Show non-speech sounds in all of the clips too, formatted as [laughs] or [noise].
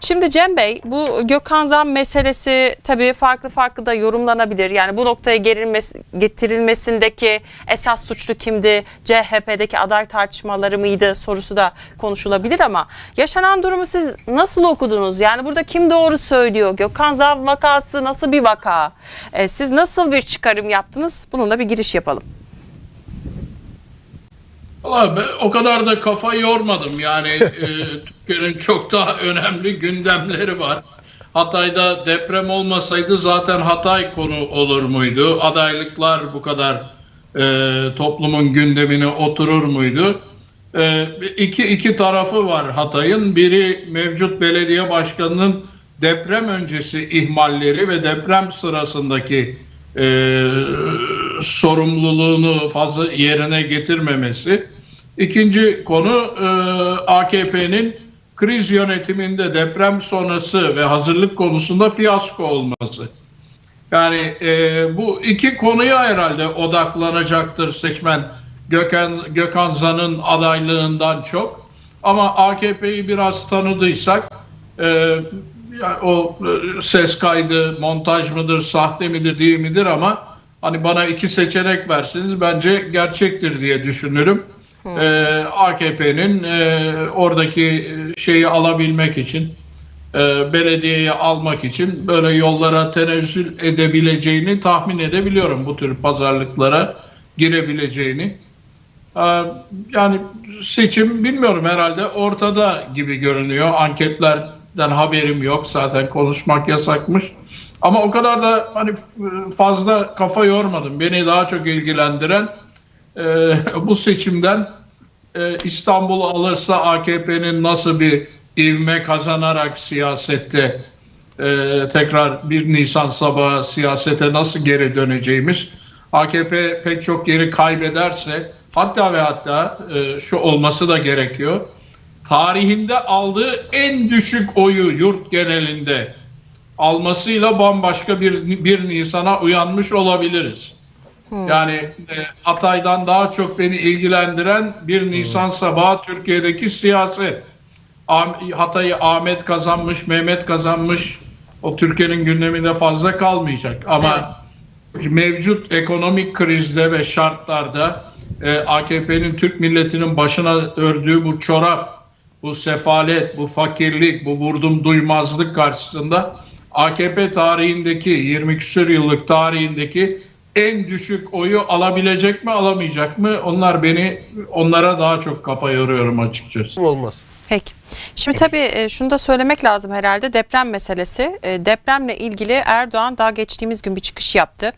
Şimdi Cem Bey bu Gökhan Zam meselesi tabii farklı farklı da yorumlanabilir. Yani bu noktaya getirilmesindeki esas suçlu kimdi? CHP'deki aday tartışmaları mıydı sorusu da konuşulabilir ama yaşanan durumu siz nasıl okudunuz? Yani burada kim doğru söylüyor? Gökhan Zam vakası nasıl bir vaka? Ee, siz nasıl bir çıkarım yaptınız? Bununla bir giriş yapalım. Ben o kadar da kafa yormadım. Yani e, [laughs] Türkiye'nin çok daha önemli gündemleri var. Hatay'da deprem olmasaydı zaten Hatay konu olur muydu? Adaylıklar bu kadar e, toplumun gündemine oturur muydu? E, iki, iki tarafı var Hatay'ın. Biri mevcut belediye başkanının deprem öncesi ihmalleri ve deprem sırasındaki e, sorumluluğunu fazla yerine getirmemesi. İkinci konu e, AKP'nin kriz yönetiminde deprem sonrası ve hazırlık konusunda fiyasko olması. Yani e, bu iki konuya herhalde odaklanacaktır seçmen Gökhan, Gökhan Zan'ın adaylığından çok. Ama AKP'yi biraz tanıdıysak e, yani o e, ses kaydı montaj mıdır, sahte midir, değil midir ama hani bana iki seçenek versiniz bence gerçektir diye düşünürüm. E, AKP'nin e, oradaki e, şeyi alabilmek için e, belediyeyi almak için böyle yollara tenezzül edebileceğini tahmin edebiliyorum bu tür pazarlıklara girebileceğini. Ee, Yani seçim bilmiyorum herhalde ortada gibi görünüyor. Anketlerden haberim yok. Zaten konuşmak yasakmış. Ama o kadar da hani fazla kafa yormadım. Beni daha çok ilgilendiren e, [laughs] bu seçimden e, İstanbul'u alırsa AKP'nin nasıl bir ivme kazanarak siyasette e, tekrar 1 Nisan sabahı siyasete nasıl geri döneceğimiz AKP pek çok yeri kaybederse hatta ve hatta e, şu olması da gerekiyor. Tarihinde aldığı en düşük oyu yurt genelinde almasıyla bambaşka bir 1 Nisan'a uyanmış olabiliriz. Yani e, Hatay'dan daha çok beni ilgilendiren 1 Nisan sabahı Türkiye'deki siyaset. Hatay'ı Ahmet kazanmış, Mehmet kazanmış. O Türkiye'nin gündeminde fazla kalmayacak. Ama mevcut ekonomik krizde ve şartlarda e, AKP'nin Türk milletinin başına ördüğü bu çorap, bu sefalet, bu fakirlik, bu vurdum duymazlık karşısında AKP tarihindeki 20 küsur yıllık tarihindeki en düşük oyu alabilecek mi alamayacak mı? Onlar beni onlara daha çok kafa yoruyorum açıkçası. olmaz. Peki. Şimdi tabii e, şunu da söylemek lazım herhalde deprem meselesi. E, Depremle ilgili Erdoğan daha geçtiğimiz gün bir çıkış yaptı.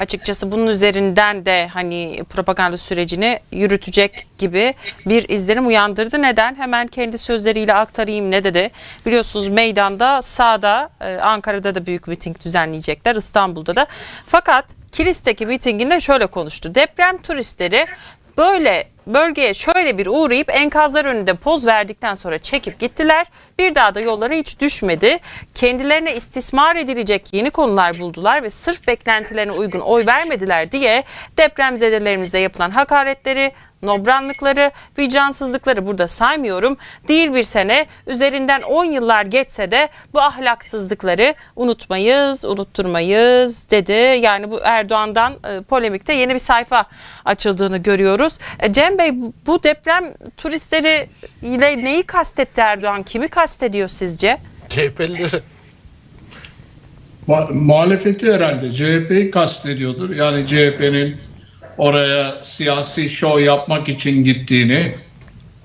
Açıkçası bunun üzerinden de hani propaganda sürecini yürütecek gibi bir izlenim uyandırdı. Neden? Hemen kendi sözleriyle aktarayım ne dedi. Biliyorsunuz meydanda sağda e, Ankara'da da büyük miting düzenleyecekler İstanbul'da da. Fakat Kilis'teki mitinginde şöyle konuştu. Deprem turistleri böyle bölgeye şöyle bir uğrayıp enkazlar önünde poz verdikten sonra çekip gittiler. Bir daha da yollara hiç düşmedi. Kendilerine istismar edilecek yeni konular buldular ve sırf beklentilerine uygun oy vermediler diye depremzedelerimize yapılan hakaretleri, nobranlıkları, vicdansızlıkları burada saymıyorum. Değil bir sene üzerinden 10 yıllar geçse de bu ahlaksızlıkları unutmayız, unutturmayız dedi. Yani bu Erdoğan'dan e, polemikte yeni bir sayfa açıldığını görüyoruz. E, Cem Bey bu- deprem turistleri ile neyi kastetti Erdoğan? Kimi kastediyor sizce? CHP'lileri Mu- muhalefeti herhalde CHP'yi kastediyordur. Yani CHP'nin oraya siyasi şov yapmak için gittiğini,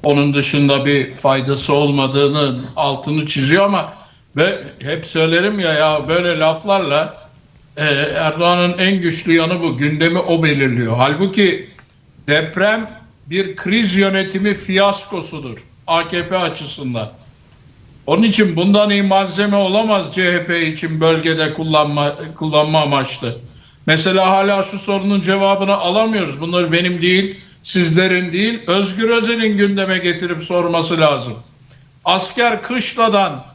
onun dışında bir faydası olmadığını altını çiziyor ama ve hep söylerim ya ya böyle laflarla e, Erdoğan'ın en güçlü yanı bu. Gündemi o belirliyor. Halbuki deprem bir kriz yönetimi fiyaskosudur AKP açısından. Onun için bundan iyi malzeme olamaz CHP için bölgede kullanma kullanma amaçlı. Mesela hala şu sorunun cevabını alamıyoruz. Bunlar benim değil, sizlerin değil, Özgür Özel'in gündeme getirip sorması lazım. Asker kışladan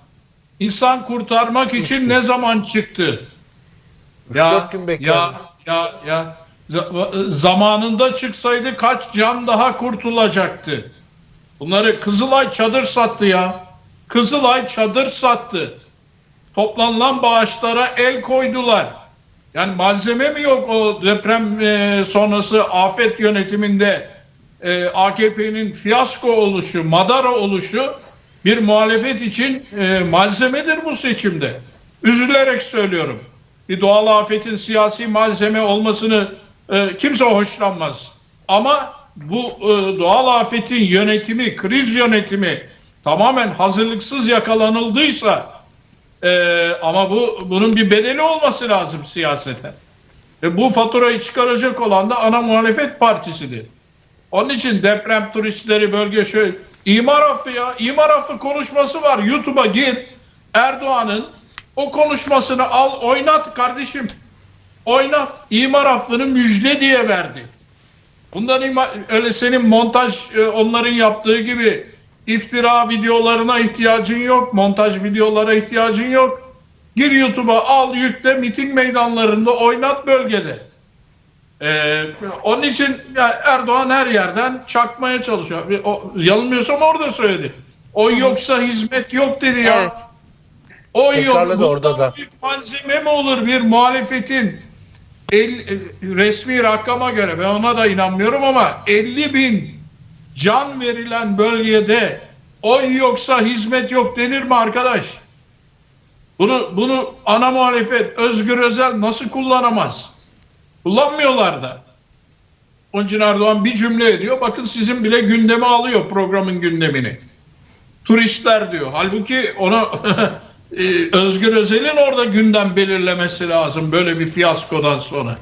insan kurtarmak için ne zaman çıktı? dört gün ya, ya, ya. Zamanında çıksaydı kaç can daha kurtulacaktı? Bunları Kızılay çadır sattı ya. Kızılay çadır sattı. Toplanılan bağışlara el koydular. Yani malzeme mi yok o deprem e, sonrası afet yönetiminde e, AKP'nin fiyasko oluşu, madara oluşu bir muhalefet için e, malzemedir bu seçimde. Üzülerek söylüyorum. Bir doğal afetin siyasi malzeme olmasını e, kimse hoşlanmaz. Ama bu e, doğal afetin yönetimi, kriz yönetimi tamamen hazırlıksız yakalanıldıysa e, ama bu bunun bir bedeli olması lazım siyaseten. Ve bu faturayı çıkaracak olan da ana muhalefet partisidir. Onun için deprem turistleri bölge şöyle imar affı ya imar affı konuşması var YouTube'a gir Erdoğan'ın o konuşmasını al oynat kardeşim oynat imar affını müjde diye verdi. Bundan öyle senin montaj e, onların yaptığı gibi iftira videolarına ihtiyacın yok. Montaj videolara ihtiyacın yok. Gir YouTube'a al yükle miting meydanlarında oynat bölgede. Ee, onun için yani Erdoğan her yerden çakmaya çalışıyor. Bir- O, yanılmıyorsam orada söyledi. O yoksa hizmet yok dedi ya. Evet. O Tekrarladı yok. orada da. büyük malzeme mi olur bir muhalefetin el, resmi rakama göre ben ona da inanmıyorum ama 50 bin can verilen bölgede oy yoksa hizmet yok denir mi arkadaş? Bunu bunu ana muhalefet Özgür Özel nasıl kullanamaz? Kullanmıyorlar da. Onun için Erdoğan bir cümle ediyor. Bakın sizin bile gündeme alıyor programın gündemini. Turistler diyor. Halbuki ona [laughs] e, Özgür Özel'in orada gündem belirlemesi lazım böyle bir fiyaskodan sonra.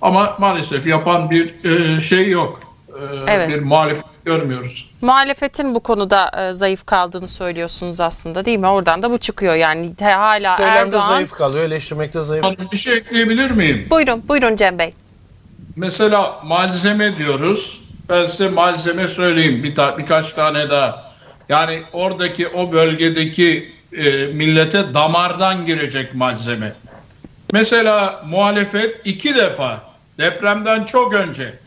Ama maalesef yapan bir e, şey yok. E, Evet. Bir muhalefet görmüyoruz. Muhalefetin bu konuda e, zayıf kaldığını söylüyorsunuz aslında değil mi? Oradan da bu çıkıyor yani hala Söylemde Erdoğan. zayıf kalıyor, eleştirmekte zayıf. Bir şey ekleyebilir miyim? Buyurun, buyurun Cem Bey. Mesela malzeme diyoruz. Ben size malzeme söyleyeyim bir ta- birkaç tane daha. Yani oradaki o bölgedeki e, millete damardan girecek malzeme. Mesela muhalefet iki defa depremden çok önce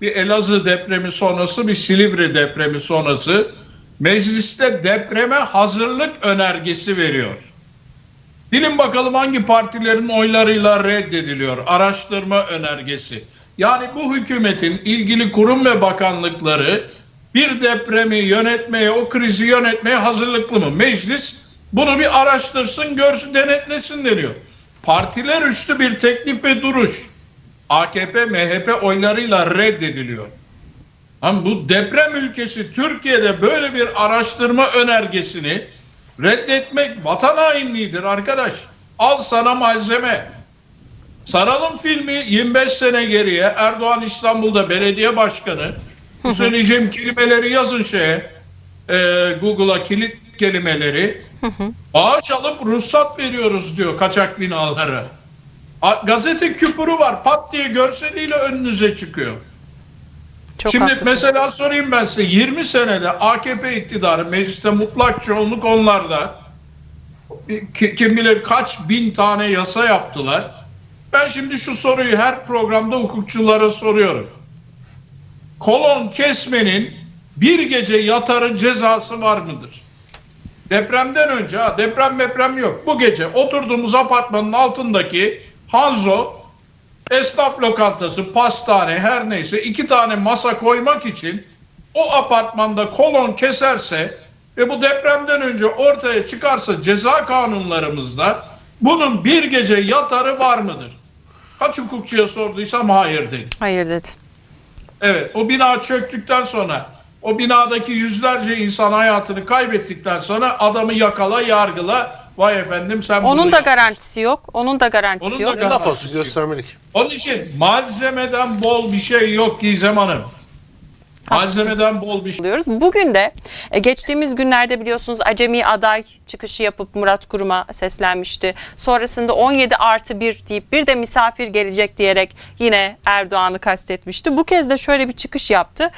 bir Elazığ depremi sonrası bir Silivri depremi sonrası mecliste depreme hazırlık önergesi veriyor. Bilin bakalım hangi partilerin oylarıyla reddediliyor araştırma önergesi. Yani bu hükümetin ilgili kurum ve bakanlıkları bir depremi yönetmeye, o krizi yönetmeye hazırlıklı mı? Meclis bunu bir araştırsın, görsün, denetlesin deniyor. Partiler üstü bir teklif ve duruş. AKP, MHP oylarıyla reddediliyor. Ama bu deprem ülkesi Türkiye'de böyle bir araştırma önergesini reddetmek vatan hainliğidir arkadaş. Al sana malzeme. Saralım filmi 25 sene geriye Erdoğan İstanbul'da belediye başkanı. Bu söyleyeceğim kelimeleri yazın şeye e, Google'a kilit kelimeleri. Bağış alıp ruhsat veriyoruz diyor kaçak binalara. A- Gazete küpürü var pat diye görseliyle önünüze çıkıyor. Çok Şimdi haklısınız. mesela sorayım ben size 20 senede AKP iktidarı mecliste mutlak çoğunluk onlarda ki- kim bilir kaç bin tane yasa yaptılar. Ben şimdi şu soruyu her programda hukukçulara soruyorum. Kolon kesmenin bir gece yatarı cezası var mıdır? Depremden önce ha deprem deprem yok. Bu gece oturduğumuz apartmanın altındaki Hanzo esnaf lokantası, pastane her neyse iki tane masa koymak için o apartmanda kolon keserse ve bu depremden önce ortaya çıkarsa ceza kanunlarımızda bunun bir gece yatarı var mıdır? Kaç hukukçuya sorduysam hayır dedi. Hayır dedi. Evet o bina çöktükten sonra o binadaki yüzlerce insan hayatını kaybettikten sonra adamı yakala yargıla vay efendim sen bunu Onun da yapmışsın. garantisi yok. Onun da garantisi Onun da yok. Ne laf olsun göstermelik. Onun için malzemeden bol bir şey yok Gizem Hanım. Malzemeden bol bir şey. alıyoruz. Bugün de e, geçtiğimiz günlerde biliyorsunuz acemi aday çıkışı yapıp Murat Kurum'a seslenmişti. Sonrasında 17 artı 1 deyip bir de misafir gelecek diyerek yine Erdoğan'ı kastetmişti. Bu kez de şöyle bir çıkış yaptı.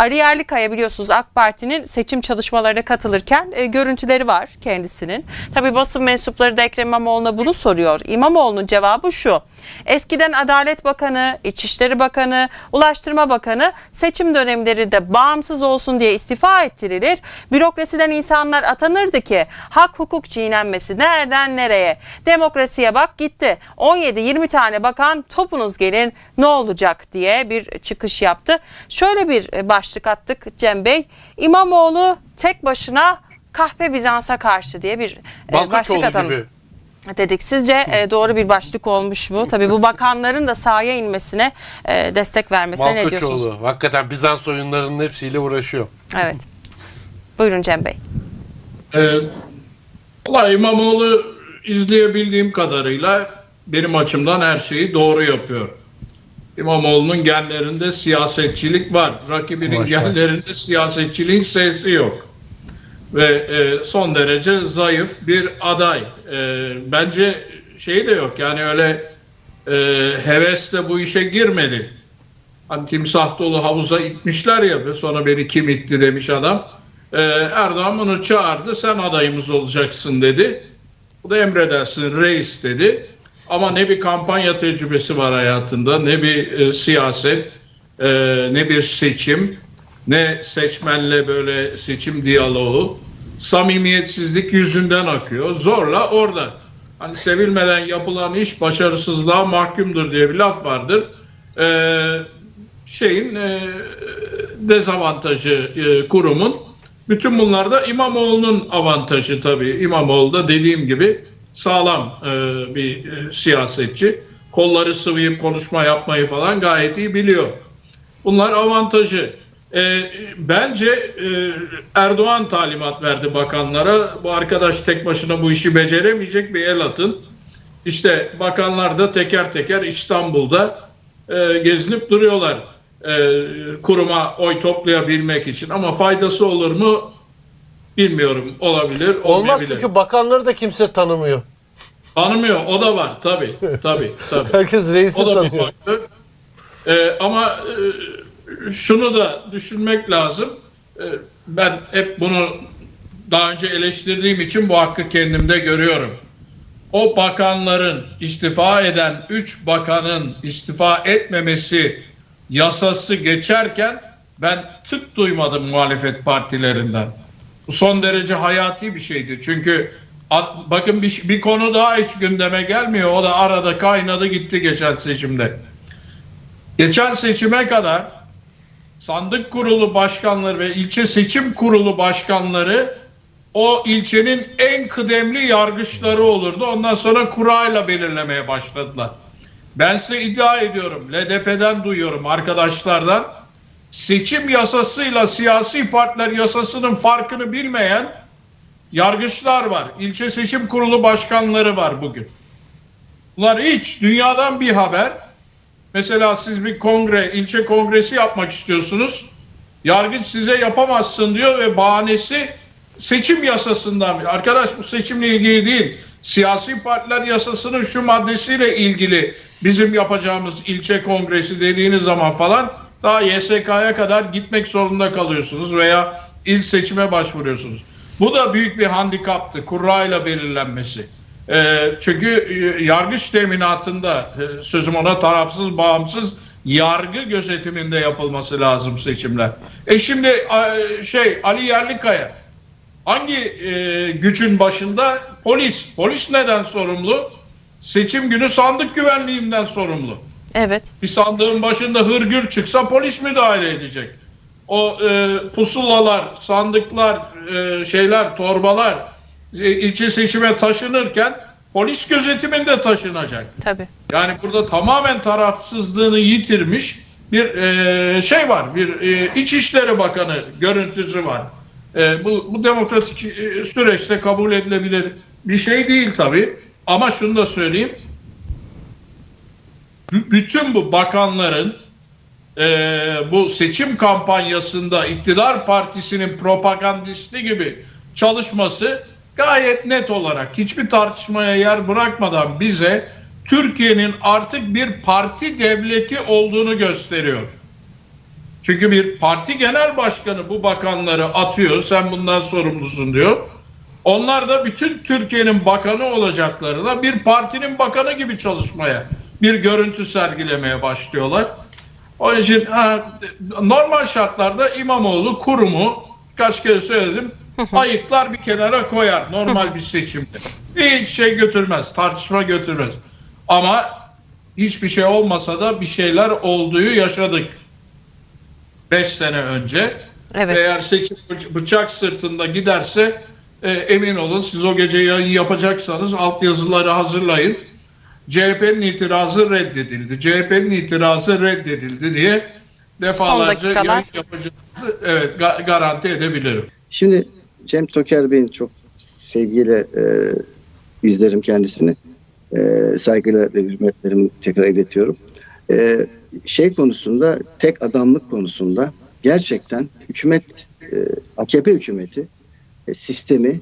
Ali Yerlikaya biliyorsunuz AK Parti'nin seçim çalışmalarına katılırken e, görüntüleri var kendisinin. Tabii basın mensupları da Ekrem İmamoğlu'na bunu soruyor. İmamoğlu'nun cevabı şu. Eskiden Adalet Bakanı, İçişleri Bakanı, Ulaştırma Bakanı seçim dönemlerinde bağımsız olsun diye istifa ettirilir. Bürokrasiden insanlar atanırdı ki hak hukuk çiğnenmesi nereden nereye? Demokrasiye bak gitti. 17-20 tane bakan topunuz gelin ne olacak diye bir çıkış yaptı. Şöyle bir e, başlık attık Cem Bey. İmamoğlu tek başına kahpe Bizans'a karşı diye bir e, başlık atalım gibi. dedik. Sizce e, doğru bir başlık olmuş mu? Tabii bu bakanların da sahaya inmesine e, destek vermesine ne diyorsunuz? Malkoçoğlu. Hakikaten Bizans oyunlarının hepsiyle uğraşıyor. Evet. Buyurun Cem Bey. Ee, Valla İmamoğlu izleyebildiğim kadarıyla benim açımdan her şeyi doğru yapıyor. İmamoğlu'nun genlerinde siyasetçilik var. Rakibinin Maşallah. genlerinde siyasetçiliğin sesi yok. Ve e, son derece zayıf bir aday. E, bence şey de yok yani öyle e, hevesle bu işe girmedi. Hani timsah dolu havuza itmişler ya ve sonra beni kim itti demiş adam. Ee, Erdoğan bunu çağırdı sen adayımız olacaksın dedi. Bu da emredersin reis dedi. Ama ne bir kampanya tecrübesi var hayatında ne bir e, siyaset e, ne bir seçim ne seçmenle böyle seçim diyaloğu samimiyetsizlik yüzünden akıyor. Zorla orada. Hani sevilmeden yapılan iş başarısızlığa mahkumdur diye bir laf vardır. Ee, şeyin e, dezavantajı e, kurumun. Bütün bunlar da İmamoğlu'nun avantajı tabii. İmamoğlu da dediğim gibi sağlam e, bir e, siyasetçi. Kolları sıvayıp konuşma yapmayı falan gayet iyi biliyor. Bunlar avantajı. E, bence e, Erdoğan talimat verdi bakanlara. Bu arkadaş tek başına bu işi beceremeyecek bir el atın. İşte bakanlar da teker teker İstanbul'da e, gezinip duruyorlar e, kuruma oy toplayabilmek için. Ama faydası olur mu bilmiyorum. Olabilir, Olmaz olmayabilir. çünkü bakanları da kimse tanımıyor. Tanımıyor. O da var tabii. Tabii. tabii. [laughs] Herkes reisi O da bir tanıyor. faktör. Ee, ama e, şunu da düşünmek lazım. Ee, ben hep bunu daha önce eleştirdiğim için bu hakkı kendimde görüyorum. O bakanların istifa eden 3 bakanın istifa etmemesi yasası geçerken ben tık duymadım muhalefet partilerinden. Son derece hayati bir şeydi. Çünkü at- bakın bir, bir konu daha hiç gündeme gelmiyor. O da arada kaynadı gitti geçen seçimde. Geçen seçime kadar sandık kurulu başkanları ve ilçe seçim kurulu başkanları o ilçenin en kıdemli yargıçları olurdu. Ondan sonra kurayla belirlemeye başladılar. Ben size iddia ediyorum, LDP'den duyuyorum arkadaşlardan. Seçim yasasıyla siyasi partiler yasasının farkını bilmeyen yargıçlar var. İlçe seçim kurulu başkanları var bugün. Bunlar hiç dünyadan bir haber. Mesela siz bir kongre, ilçe kongresi yapmak istiyorsunuz. Yargıç size yapamazsın diyor ve bahanesi seçim yasasından. Arkadaş bu seçimle ilgili değil. Siyasi partiler yasasının şu maddesiyle ilgili bizim yapacağımız ilçe kongresi dediğiniz zaman falan daha YSK'ya kadar gitmek zorunda kalıyorsunuz veya il seçime başvuruyorsunuz. Bu da büyük bir handikaptı kurrayla belirlenmesi. Ee, çünkü e, yargıç teminatında e, sözüm ona tarafsız bağımsız yargı gözetiminde yapılması lazım seçimler. E şimdi şey Ali Yerlikaya hangi e, gücün başında? Polis. Polis neden sorumlu? Seçim günü sandık güvenliğinden sorumlu. Evet. Bir sandığın başında hırgür çıksa polis müdahale edecek. O e, pusulalar, sandıklar, e, şeyler, torbalar e, ilçe seçime taşınırken polis gözetiminde taşınacak. Tabii. Yani burada tamamen tarafsızlığını yitirmiş bir e, şey var. Bir e, İçişleri Bakanı görüntüsü var. E, bu, bu demokratik e, süreçte kabul edilebilir bir şey değil tabii. Ama şunu da söyleyeyim. Bütün bu bakanların e, bu seçim kampanyasında iktidar partisinin propagandisti gibi çalışması gayet net olarak hiçbir tartışmaya yer bırakmadan bize Türkiye'nin artık bir parti devleti olduğunu gösteriyor. Çünkü bir parti genel başkanı bu bakanları atıyor, sen bundan sorumlusun diyor. Onlar da bütün Türkiye'nin bakanı olacaklarına bir partinin bakanı gibi çalışmaya, bir görüntü sergilemeye başlıyorlar. Onun için ha, normal şartlarda İmamoğlu kurumu kaç kere söyledim [laughs] ayıklar bir kenara koyar normal bir seçimde. Hiç şey götürmez, tartışma götürmez. Ama hiçbir şey olmasa da bir şeyler olduğu yaşadık. 5 sene önce. Evet. Eğer seçim bıçak sırtında giderse e, emin olun siz o gece yayın yapacaksanız altyazıları hazırlayın. CHP'nin itirazı reddedildi. CHP'nin itirazı reddedildi diye defalarca yayın yapacağınızı evet, ga- garanti edebilirim. Şimdi Cem Toker Bey'in çok sevgiyle e, izlerim kendisini. E, saygıyla ve hürmetlerimi tekrar iletiyorum. E, şey konusunda, tek adamlık konusunda gerçekten hükümet, e, AKP hükümeti e, sistemi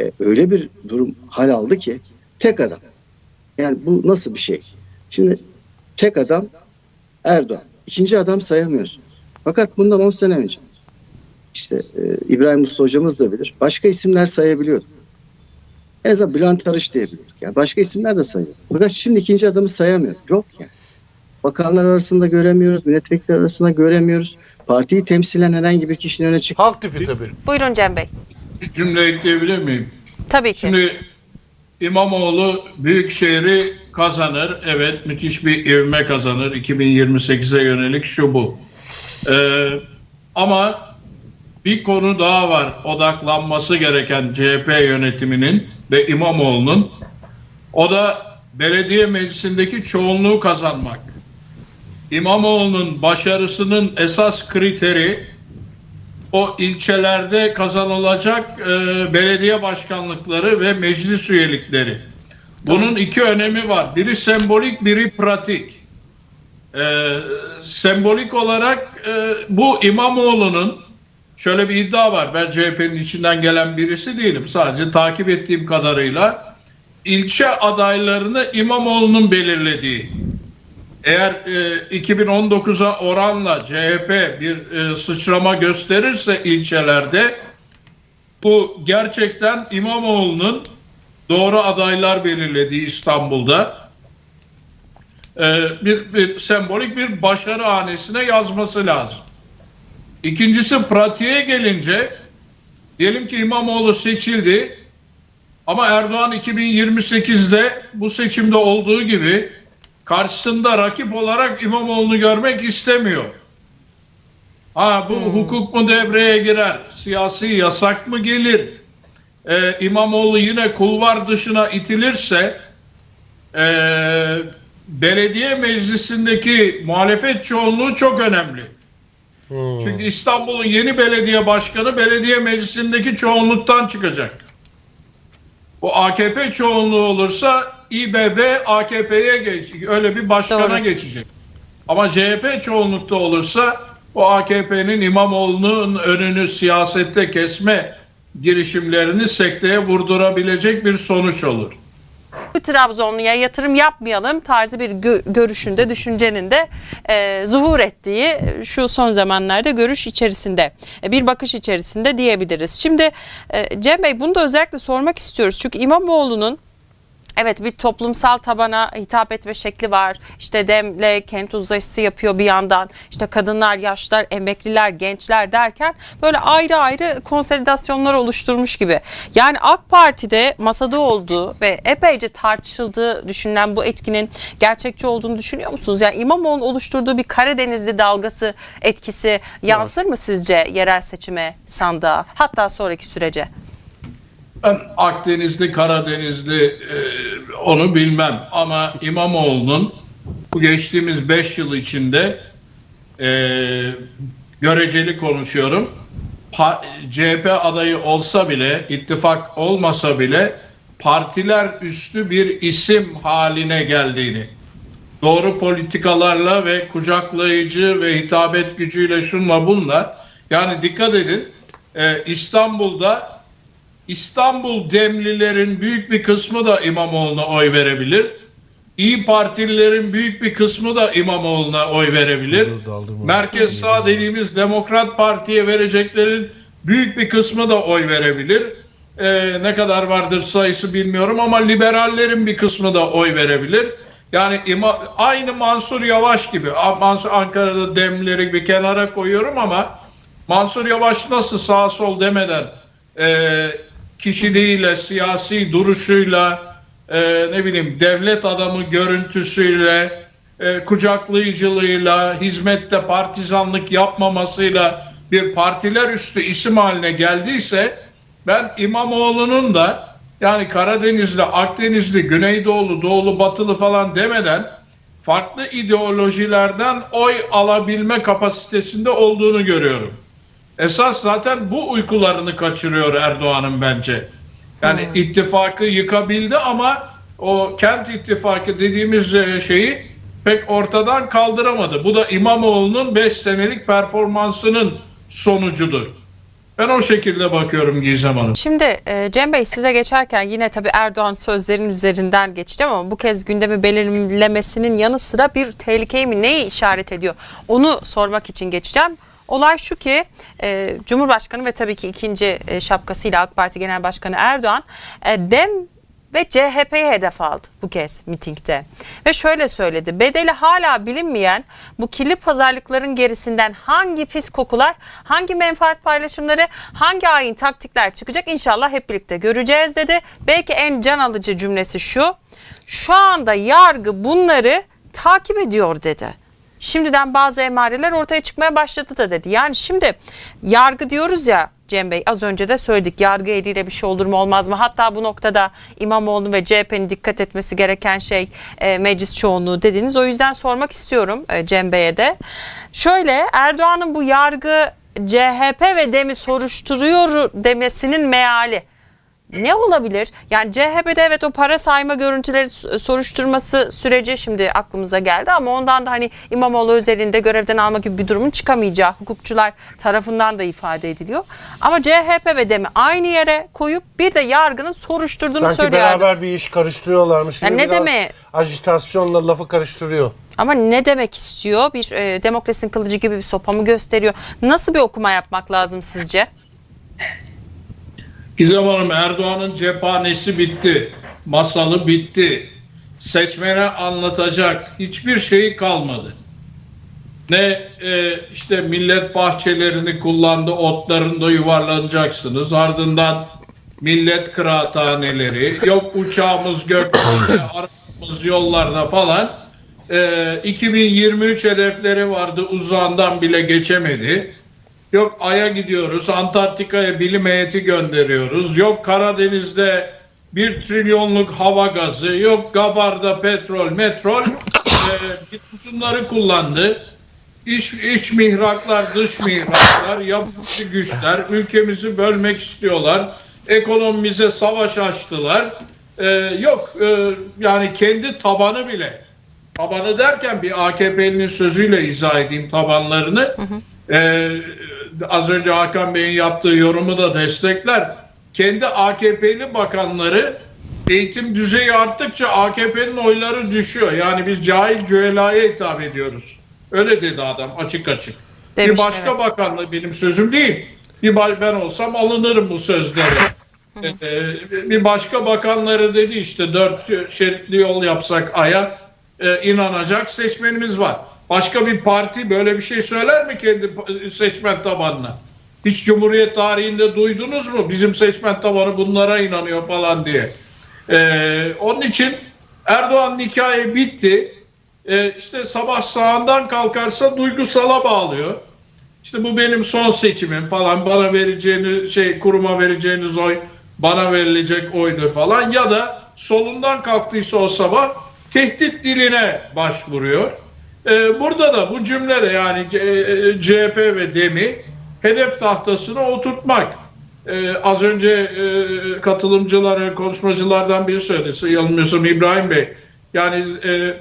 e, öyle bir durum hal aldı ki tek adam. Yani bu nasıl bir şey? Şimdi tek adam Erdoğan. İkinci adam sayamıyorsunuz. Fakat bundan 10 sene önce işte e, İbrahim Usta hocamız da bilir. Başka isimler sayabiliyordu. En azından Bülent Arış diyebiliyorduk. Yani başka isimler de sayıyor. Fakat şimdi ikinci adamı sayamıyor. Yok yani. Bakanlar arasında göremiyoruz, milletvekilleri arasında göremiyoruz. Partiyi temsilen herhangi bir kişinin öne çık. Halk tipi tabii. Buyurun Cem Bey. Bir cümle ekleyebilir miyim? Tabii ki. Şimdi İmamoğlu Büyükşehir'i kazanır. Evet müthiş bir ivme kazanır. 2028'e yönelik şu bu. Ee, ama bir konu daha var odaklanması gereken CHP yönetiminin ve İmamoğlu'nun. O da belediye meclisindeki çoğunluğu kazanmak. İmamoğlu'nun başarısının esas kriteri o ilçelerde kazanılacak e, belediye başkanlıkları ve meclis üyelikleri. Bunun iki önemi var. Biri sembolik, biri pratik. E, sembolik olarak e, bu İmamoğlu'nun şöyle bir iddia var. Ben CHP'nin içinden gelen birisi değilim. Sadece takip ettiğim kadarıyla ilçe adaylarını İmamoğlu'nun belirlediği. Eğer e, 2019'a oranla CHP bir e, sıçrama gösterirse ilçelerde bu gerçekten İmamoğlu'nun doğru adaylar belirlediği İstanbul'da e, bir, bir sembolik bir başarı hanesine yazması lazım. İkincisi pratiğe gelince diyelim ki İmamoğlu seçildi ama Erdoğan 2028'de bu seçimde olduğu gibi karşısında rakip olarak İmamoğlu'nu görmek istemiyor. Ha bu hukuk mu devreye girer? Siyasi yasak mı gelir? Ee, İmamoğlu yine kulvar dışına itilirse ee, belediye meclisindeki muhalefet çoğunluğu çok önemli. Hmm. Çünkü İstanbul'un yeni belediye başkanı belediye meclisindeki çoğunluktan çıkacak. Bu AKP çoğunluğu olursa İBB AKP'ye geç, öyle bir başkana Doğru. geçecek. Ama CHP çoğunlukta olursa o AKP'nin İmamoğlu'nun önünü siyasette kesme girişimlerini sekteye vurdurabilecek bir sonuç olur. Trabzonlu'ya yatırım yapmayalım tarzı bir gö- görüşünde, düşüncenin de e, zuhur ettiği şu son zamanlarda görüş içerisinde, e, bir bakış içerisinde diyebiliriz. Şimdi e, Cem Bey bunu da özellikle sormak istiyoruz. Çünkü İmamoğlu'nun Evet bir toplumsal tabana hitap etme şekli var. İşte demle kent uzlaşısı yapıyor bir yandan. İşte kadınlar, yaşlılar, emekliler, gençler derken böyle ayrı ayrı konsolidasyonlar oluşturmuş gibi. Yani AK Parti'de masada olduğu ve epeyce tartışıldığı düşünülen bu etkinin gerçekçi olduğunu düşünüyor musunuz? Yani İmamoğlu'nun oluşturduğu bir Karadenizli dalgası etkisi yansır mı sizce yerel seçime, sandığa hatta sonraki sürece? Ben Akdenizli, Karadenizli e, onu bilmem ama İmamoğlu'nun bu geçtiğimiz 5 yıl içinde e, göreceli konuşuyorum. Pa- CHP adayı olsa bile, ittifak olmasa bile partiler üstü bir isim haline geldiğini, doğru politikalarla ve kucaklayıcı ve hitabet gücüyle şunla bunla yani dikkat edin e, İstanbul'da İstanbul Demlilerin büyük bir kısmı da İmamoğlu'na oy verebilir. İyi Partililerin büyük bir kısmı da İmamoğlu'na oy verebilir. Merkez sağ dediğimiz Demokrat Parti'ye vereceklerin büyük bir kısmı da oy verebilir. Ee, ne kadar vardır sayısı bilmiyorum ama liberallerin bir kısmı da oy verebilir. Yani ima- aynı Mansur Yavaş gibi. Mansur Ankara'da demleri bir kenara koyuyorum ama Mansur Yavaş nasıl sağ sol demeden e, kişiliğiyle, siyasi duruşuyla, e, ne bileyim devlet adamı görüntüsüyle, e, kucaklayıcılığıyla, hizmette partizanlık yapmamasıyla bir partiler üstü isim haline geldiyse ben İmamoğlu'nun da yani Karadenizli, Akdenizli, Güneydoğulu, Doğulu, Batılı falan demeden farklı ideolojilerden oy alabilme kapasitesinde olduğunu görüyorum. Esas zaten bu uykularını kaçırıyor Erdoğan'ın bence. Yani ittifakı yıkabildi ama o kent ittifakı dediğimiz e, şeyi pek ortadan kaldıramadı. Bu da İmamoğlu'nun 5 senelik performansının sonucudur. Ben o şekilde bakıyorum Gizem Hanım. Şimdi e, Cem Bey size geçerken yine tabii Erdoğan sözlerin üzerinden geçeceğim ama bu kez gündemi belirlemesinin yanı sıra bir tehlikeyi mi neyi işaret ediyor onu sormak için geçeceğim. Olay şu ki e, Cumhurbaşkanı ve tabii ki ikinci e, şapkasıyla AK Parti Genel Başkanı Erdoğan e, DEM ve CHP'yi hedef aldı bu kez mitingde. Ve şöyle söyledi. Bedeli hala bilinmeyen bu kirli pazarlıkların gerisinden hangi pis kokular, hangi menfaat paylaşımları, hangi hain taktikler çıkacak inşallah hep birlikte göreceğiz dedi. Belki en can alıcı cümlesi şu. Şu anda yargı bunları takip ediyor dedi. Şimdiden bazı emareler ortaya çıkmaya başladı da dedi. Yani şimdi yargı diyoruz ya Cem Bey az önce de söyledik yargı eliyle bir şey olur mu olmaz mı? Hatta bu noktada İmamoğlu ve CHP'nin dikkat etmesi gereken şey e, meclis çoğunluğu dediniz. O yüzden sormak istiyorum e, Cem Bey'e de. Şöyle Erdoğan'ın bu yargı CHP ve DEM'i soruşturuyor demesinin meali ne olabilir? Yani CHP'de evet o para sayma görüntüleri soruşturması süreci şimdi aklımıza geldi ama ondan da hani İmamoğlu özelinde görevden alma gibi bir durumun çıkamayacağı hukukçular tarafından da ifade ediliyor. Ama CHP ve DEM'i aynı yere koyup bir de yargının soruşturduğunu Sanki söylüyor. beraber bir iş karıştırıyorlarmış gibi Ya ne biraz deme- ajitasyonla lafı karıştırıyor. Ama ne demek istiyor? Bir e, demokrasinin kılıcı gibi bir sopa mı gösteriyor? Nasıl bir okuma yapmak lazım sizce? Gizem Hanım Erdoğan'ın cephanesi bitti. Masalı bitti. Seçmene anlatacak hiçbir şeyi kalmadı. Ne e, işte millet bahçelerini kullandı, otlarında yuvarlanacaksınız. Ardından millet kıraathaneleri, yok uçağımız gökte, [coughs] arabamız yollarda falan. E, 2023 hedefleri vardı, uzağından bile geçemedi. Yok Ay'a gidiyoruz, Antarktika'ya bilim heyeti gönderiyoruz. Yok Karadeniz'de bir trilyonluk hava gazı, yok Gabar'da petrol, metrol. Ee, bunları kullandı. İç, iç mihraklar, dış mihraklar, yapıcı güçler ülkemizi bölmek istiyorlar. Ekonomimize savaş açtılar. Ee, yok e, yani kendi tabanı bile tabanı derken bir AKP'nin sözüyle izah edeyim tabanlarını. Ee, az önce Hakan Bey'in yaptığı yorumu da destekler. Kendi AKP'li bakanları eğitim düzeyi arttıkça AKP'nin oyları düşüyor. Yani biz cahil cühelaya hitap ediyoruz. Öyle dedi adam açık açık. Demiş, bir başka evet. bakanla benim sözüm değil. Bir ben olsam alınırım bu sözleri. Ee, bir başka bakanları dedi işte dört şeritli yol yapsak aya e, inanacak seçmenimiz var. Başka bir parti böyle bir şey söyler mi kendi seçmen tabanına? Hiç Cumhuriyet tarihinde duydunuz mu? Bizim seçmen tabanı bunlara inanıyor falan diye. Ee, onun için Erdoğan hikaye bitti. Ee, işte sabah sağından kalkarsa duygusala bağlıyor. İşte bu benim son seçimim falan bana vereceğini şey kuruma vereceğiniz oy bana verilecek oydu falan ya da solundan kalktıysa o sabah tehdit diline başvuruyor. Ee, burada da bu cümlede yani e, CHP ve DEM'i hedef tahtasına oturtmak. Ee, az önce e, katılımcıların, konuşmacılardan biri söyledi. Yanılmıyorsam İbrahim Bey. Yani e,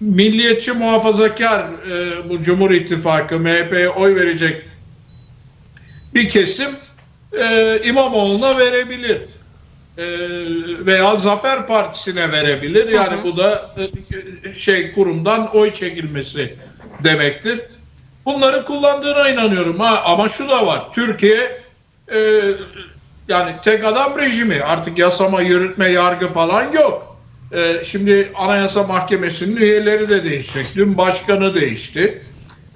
milliyetçi muhafazakar e, bu Cumhur İttifakı MHP'ye oy verecek bir kesim e, İmamoğlu'na verebilir. E, veya Zafer Partisi'ne verebilir. Yani bu da e, şey kurumdan oy çekilmesi demektir. Bunları kullandığına inanıyorum ha ama şu da var. Türkiye e, yani tek adam rejimi artık yasama, yürütme, yargı falan yok. E, şimdi Anayasa Mahkemesi'nin üyeleri de değişecek. Dün başkanı değişti.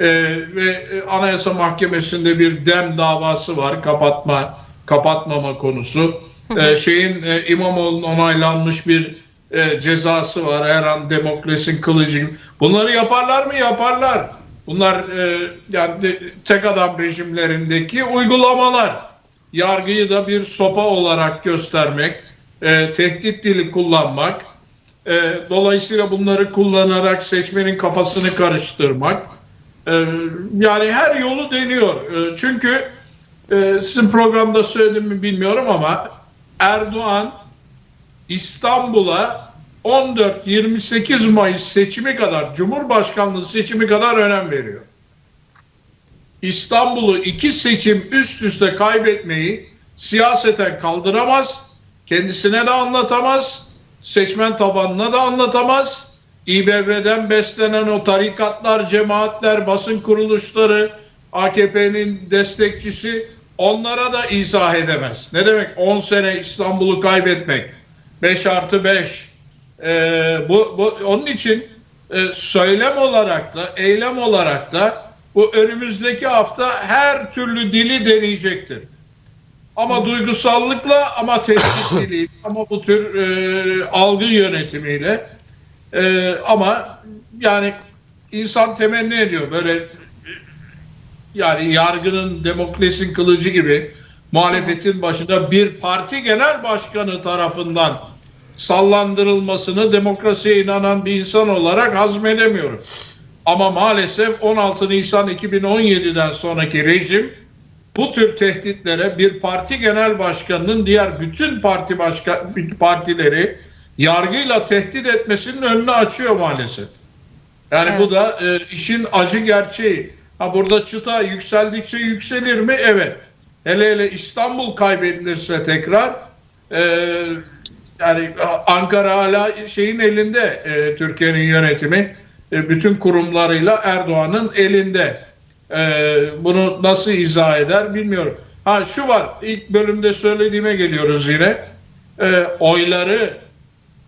E, ve Anayasa Mahkemesi'nde bir dem davası var. Kapatma, kapatmama konusu. E, şeyin e, İmamoğlu'nun onaylanmış bir e, cezası var. Her an demokrasinin kılıcı. Bunları yaparlar mı? Yaparlar. Bunlar e, yani de- tek adam rejimlerindeki uygulamalar. Yargıyı da bir sopa olarak göstermek, e, tehdit dili kullanmak, e, dolayısıyla bunları kullanarak seçmenin kafasını karıştırmak. E, yani her yolu deniyor. E, çünkü e, sizin programda söyledim mi bilmiyorum ama Erdoğan İstanbul'a 14-28 Mayıs seçimi kadar, Cumhurbaşkanlığı seçimi kadar önem veriyor. İstanbul'u iki seçim üst üste kaybetmeyi siyaseten kaldıramaz, kendisine de anlatamaz, seçmen tabanına da anlatamaz. İBB'den beslenen o tarikatlar, cemaatler, basın kuruluşları, AKP'nin destekçisi onlara da izah edemez. Ne demek 10 sene İstanbul'u kaybetmek? 5 artı 5. Ee, bu, bu, onun için e, söylem olarak da eylem olarak da bu önümüzdeki hafta her türlü dili deneyecektir. Ama duygusallıkla ama tehdit diliyle [laughs] ama bu tür e, algı yönetimiyle e, ama yani insan temenni ediyor böyle yani yargının demokrasinin kılıcı gibi muhalefetin başında bir parti genel başkanı tarafından sallandırılmasını demokrasiye inanan bir insan olarak hazmedemiyorum. Ama maalesef 16 Nisan 2017'den sonraki rejim bu tür tehditlere bir parti genel başkanının diğer bütün parti başka partileri yargıyla tehdit etmesinin önünü açıyor maalesef. Yani Evet. bu da e, işin acı gerçeği. Ha burada çıta yükseldikçe yükselir mi? Evet. Hele hele İstanbul kaybedilirse tekrar e, yani Ankara hala şeyin elinde e, Türkiye'nin yönetimi e, bütün kurumlarıyla Erdoğan'ın elinde. E, bunu nasıl izah eder bilmiyorum. Ha şu var ilk bölümde söylediğime geliyoruz yine. E, oyları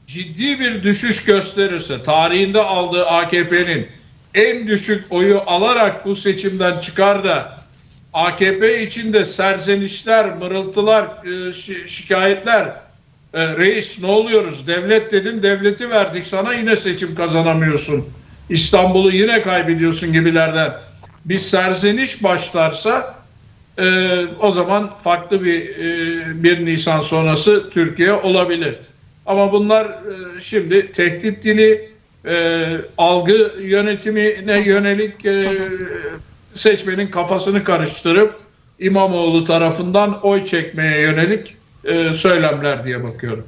ciddi bir düşüş gösterirse tarihinde aldığı AKP'nin en düşük oyu alarak bu seçimden çıkar da AKP içinde serzenişler, mırıltılar, e, şi- şikayetler e, reis ne oluyoruz devlet dedin devleti verdik sana yine seçim kazanamıyorsun. İstanbul'u yine kaybediyorsun gibilerden bir serzeniş başlarsa e, o zaman farklı bir e, 1 Nisan sonrası Türkiye olabilir. Ama bunlar şimdi tehdit dili, e, algı yönetimine yönelik e, seçmenin kafasını karıştırıp İmamoğlu tarafından oy çekmeye yönelik e, söylemler diye bakıyorum.